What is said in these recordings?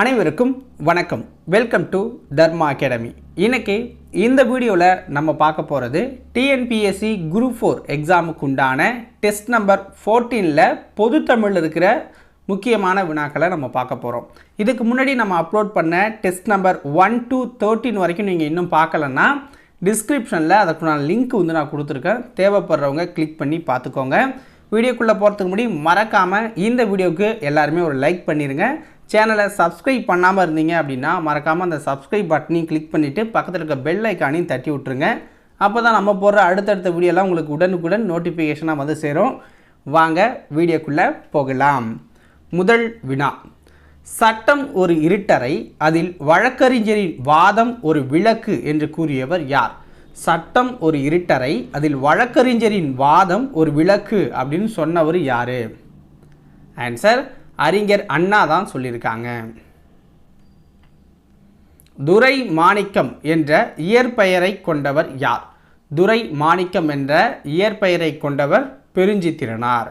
அனைவருக்கும் வணக்கம். Welcome to Dharma academy இன்றைக்கி இந்த வீடியோவில் நம்ம பார்க்க போகிறது டிஎன்பிஎஸ்சி குரூப் ஃபோர் எக்ஸாமுக்கு உண்டான டெஸ்ட் நம்பர் ஃபோர்டீனில் பொது தமிழில் இருக்கிற முக்கியமான வினாக்களை நம்ம பார்க்க போகிறோம் இதுக்கு முன்னாடி நம்ம அப்லோட் பண்ண test number one two thirteen வரைக்கும் நீங்கள் இன்னும் பார்க்கலன்னா டிஸ்கிரிப்ஷனில் அதுக்குண்டான லிங்க் வந்து நான் கொடுத்துருக்கேன். தேவைப்படுறவங்க கிளிக் பண்ணி பார்த்துக்கோங்க. வீடியோக்குள்ளே போகிறதுக்கு முன்னாடி மறக்காமல் இந்த வீடியோவுக்கு எல்லாருமே ஒரு லைக் பண்ணிடுங்க சேனலை சப்ஸ்கிரைப் பண்ணாமல் இருந்தீங்க அப்படின்னா மறக்காமல் அந்த சப்ஸ்கிரைப் பட்டனையும் கிளிக் பண்ணிவிட்டு பக்கத்தில் இருக்க பெல் ஐக்கானையும் தட்டி விட்ருங்க அப்போ தான் நம்ம போடுற அடுத்தடுத்த வீடியோலாம் உங்களுக்கு உடனுக்குடன் நோட்டிஃபிகேஷனாக வந்து சேரும். வாங்க வீடியோக்குள்ளே போகலாம். முதல் வினா. சட்டம் ஒரு இருட்டறை அதில் வழக்கறிஞரின் வாதம் ஒரு விளக்கு என்று கூறியவர் யார்? சட்டம் ஒரு இருட்டறை அதில் வழக்கறிஞரின் வாதம் ஒரு விளக்கு அப்படின்னு சொன்னவர் யார்? ஆன்சர் அறிஞர் அண்ணா தான் சொல்லியிருக்காங்க. துரை மாணிக்கம் என்ற இயற்பெயரை கொண்டவர் யார்? துரை மாணிக்கம் என்ற இயற்பெயரை கொண்டவர் பெருஞ்சித்திரனார்.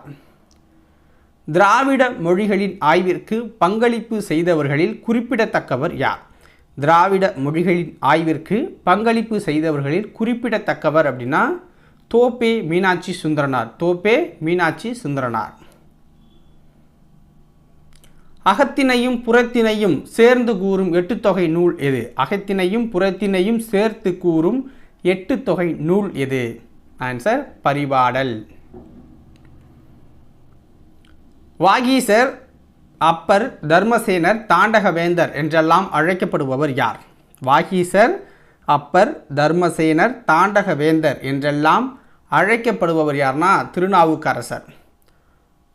திராவிட மொழிகளின் ஆய்விற்கு பங்களிப்பு செய்தவர்களில் குறிப்பிடத்தக்கவர் யார்? திராவிட மொழிகளின் ஆய்விற்கு பங்களிப்பு செய்தவர்களில் குறிப்பிடத்தக்கவர் அப்படின்னா தோப்பே மீனாட்சி சுந்தரனார். தோப்பே மீனாட்சி சுந்தரனார். அகத்தினையும் புறத்தினையும் சேர்ந்து கூறும் எட்டு தொகை நூல் எது? அகத்தினையும் புறத்தினையும் சேர்த்து கூறும் எட்டு தொகை நூல் எது? ஆன்சர் பரிபாடல். வாகீசர் அப்பர் தர்மசேனர் தாண்டகவேந்தர் என்றெல்லாம் அழைக்கப்படுபவர் யார்? வாகீசர் அப்பர் தர்மசேனர் தாண்டகவேந்தர் என்றெல்லாம் அழைக்கப்படுபவர் யார்னா திருநாவுக்கரசர்.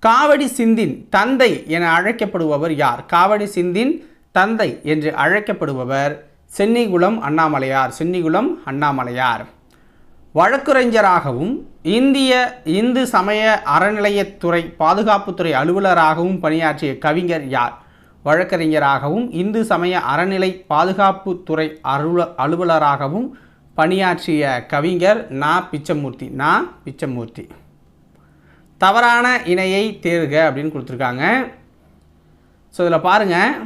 காவடி சிந்தின் தந்தை என அழைக்கப்படுபவர் யார்? காவடி சிந்தின் தந்தை என்று அழைக்கப்படுபவர் சென்னிகுளம் அண்ணாமலையார். சென்னிகுளம் அண்ணாமலையார். வழக்குரைஞராகவும் இந்திய இந்து சமய அறநிலையத்துறை பாதுகாப்புத்துறை அலுவலராகவும் பணியாற்றிய கவிஞர் யார்? வழக்கறிஞராகவும் இந்து சமய அறநிலை பாதுகாப்புத்துறை அலுவல அலுவலராகவும் பணியாற்றிய கவிஞர் நா. பிச்சமூர்த்தி. நா. பிச்சமூர்த்தி. தவறான இணையை தேர்க அப்படின்னு கொடுத்துருக்காங்க. ஸோ இதில் பாருங்கள்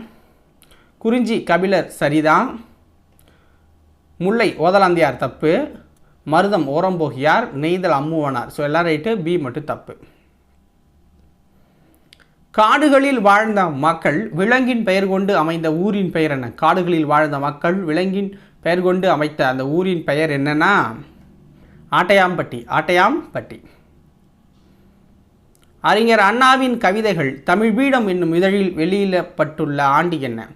குறிஞ்சி கபிலர் சரிதான். முல்லை ஓதலாந்தியார் தப்பு. மருதம் ஓரம்போகியார். நெய்தல் அம்முவனார். ஸோ எல்லாம் ரைட்டு பி மட்டும் தப்பு. காடுகளில் வாழ்ந்த மக்கள் விலங்கின் பெயர் கொண்டு அமைந்த ஊரின் பெயர் என்ன? காடுகளில் வாழ்ந்த மக்கள் விலங்கின் பெயர் கொண்டு அமைத்த அந்த ஊரின் பெயர் என்னன்னா? ஆட்டையாம்பட்டி. ஆட்டையாம்பட்டி. அறிஞர் அண்ணாவின் கவிதைகள் தமிழ் பீடம் என்னும் இதழில் வெளியிடப்பட்டுள்ள ஆண்டு என்ன?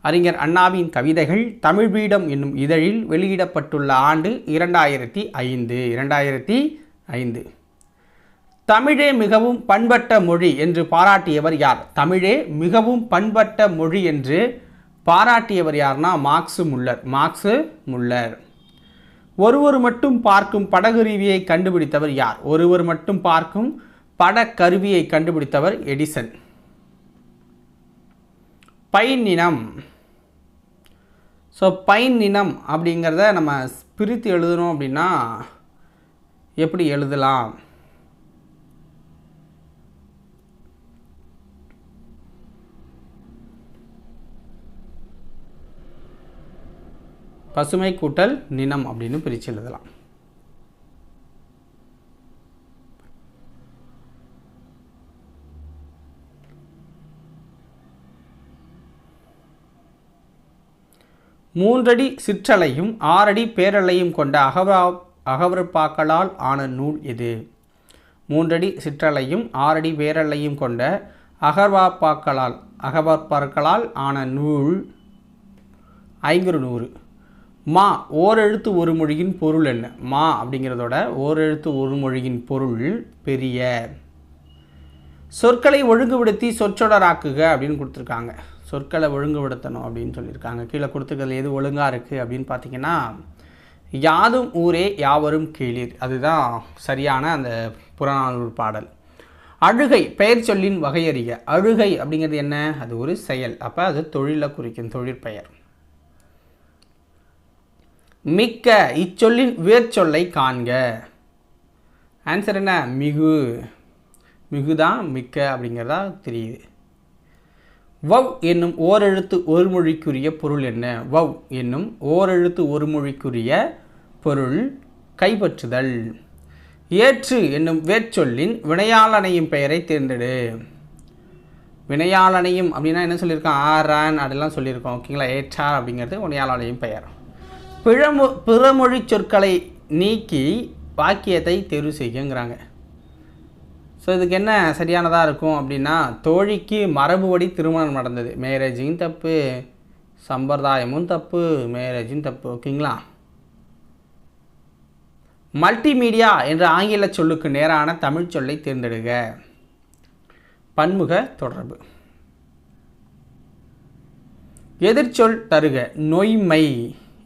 அறிஞர் அண்ணாவின் கவிதைகள் தமிழ் பீடம் என்னும் இதழில் வெளியிடப்பட்டுள்ள ஆண்டு இரண்டாயிரத்தி ஐந்து இரண்டாயிரத்தி ஐந்து. தமிழே மிகவும் பண்பட்ட மொழி என்று பாராட்டியவர் யார்? தமிழே மிகவும் பண்பட்ட மொழி என்று பாராட்டியவர் யார்னா மார்க்ஸு முல்லர் மார்க்ஸு முல்லர். ஒருவர் மட்டும் பார்க்கும் படகுருவியை கண்டுபிடித்தவர் யார்? ஒருவர் மட்டும் பார்க்கும் படக்கருவியை கண்டுபிடித்தவர் எடிசன். பைன் இனம். ஸோ பைன் இனம் அப்படிங்கிறத நம்ம பிரித்து எழுதணும் அப்படின்னா எப்படி எழுதலாம்? பசுமை கூட்டல் நினம் அப்படின்னு பிரித்து எழுதலாம். மூன்றடி சிற்றலையும் ஆறடி பேரலையும் கொண்ட அகவா அகவரப்பாக்களால் ஆன நூல் எது? மூன்றடி சிற்றலையும் ஆறடி பேரலையும் கொண்ட அகர்வாப்பாக்களால் அகவற்பாக்களால் ஆன நூல் ஐங்குறு நூறு மா ஓரெழுத்து ஒரு மொழியின் பொருள் என்ன? மா அப்படிங்கிறதோட ஓரெழுத்து ஒரு மொழியின் பொருள் பெரிய. சொற்களை ஒழுங்குபடுத்தி சொற்றொடராக்குக அப்படின்னு கொடுத்துருக்காங்க. சொற்களை ஒழுங்குபடுத்தணும் அப்படின்னு சொல்லியிருக்காங்க. கீழே கொடுத்துக்கிறது எது ஒழுங்காக இருக்குது அப்படின்னு பார்த்தீங்கன்னா யாதும் ஊரே யாவரும் கேளீர். அதுதான் சரியான அந்த புறநானூறு பாடல். அழுகை பெயர் சொல்லின் வகையறிக. அழுகை அப்படிங்கிறது என்ன? அது ஒரு செயல். அப்போ அது தொழிலை குறிக்கும் தொழிற்பெயர் மிக்க இச்சொல்லின் வேர்ச்சொல்லை காண்க. ஆன்சர் என்ன? மிகு. மிகுதான் மிக்க அப்படிங்கிறதா தெரியுது. வவ் என்னும் ஓரெழுத்து ஒரு மொழிக்குரிய பொருள் என்ன? வவ் என்னும் ஓரெழுத்து ஒரு மொழிக்குரிய பொருள் கைப்பற்றுதல். ஏற்று என்னும் வேற்சொல்லின் வினையாளனையும் பெயரை தேர்ந்தெடு. வினையாளனையும் அப்படின்னா என்ன சொல்லியிருக்கோம் ஆரான் அதெல்லாம் சொல்லியிருக்கோம். ஓகேங்களா? ஏற்றார் அப்படிங்கிறது வினையாளனையும் பெயர். பிழமொ பிறமொழி சொற்களை நீக்கி வாக்கியத்தை தேர்வு செய்யுங்கிறாங்க. ஸோ இதுக்கு என்ன சரியானதாக இருக்கும் அப்படின்னா தோழிக்கு மரபுபடி திருமணம் நடந்தது. மேரேஜையும் தப்பு சம்பிரதாயமும் தப்பு மேரேஜும் தப்பு ஓகேங்களா மல்டிமீடியா என்ற ஆங்கில சொல்லுக்கு நேரான தமிழ் சொல்லை தேர்ந்தெடுக. பன்முக தொடர்பு. எதிர்ச்சொல் தருக நொய்மை.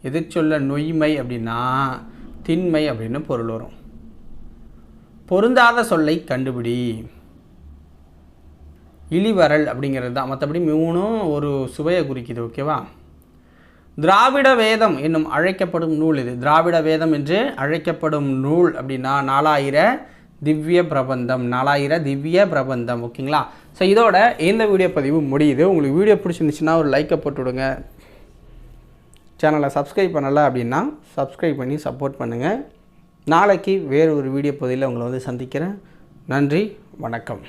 எதிர்ச்சொல்ல நொய்மை அப்படின்னா திண்மை அப்படின்னு பொருள் வரும். பொருந்தாத சொல்லை கண்டுபிடி. இழிவரல் அப்படிங்கிறது தான். மற்றபடி மூணும் ஒரு சுவையை குறிக்குது ஓகேவா திராவிட வேதம் என்னும் அழைக்கப்படும் நூல் இது. திராவிட வேதம் என்று அழைக்கப்படும் நூல் அப்படின்னா நாலாயிர திவ்ய பிரபந்தம் நாலாயிர திவ்ய பிரபந்தம் ஓகேங்களா ஸோ இதோட இந்த வீடியோ பதிவு முடியுது. உங்களுக்கு வீடியோ பிடிச்சிருந்துச்சுன்னா ஒரு லைக்கை போட்டு விடுங்க. சேனலை சப்ஸ்கிரைப் பண்ணலை அப்படின்னா சப்ஸ்கிரைப் பண்ணி சப்போர்ட் பண்ணுங்கள் நாளைக்கு வேறு ஒரு வீடியோ பகுதியில் உங்களை வந்து சந்திக்கிறேன். நன்றி வணக்கம்.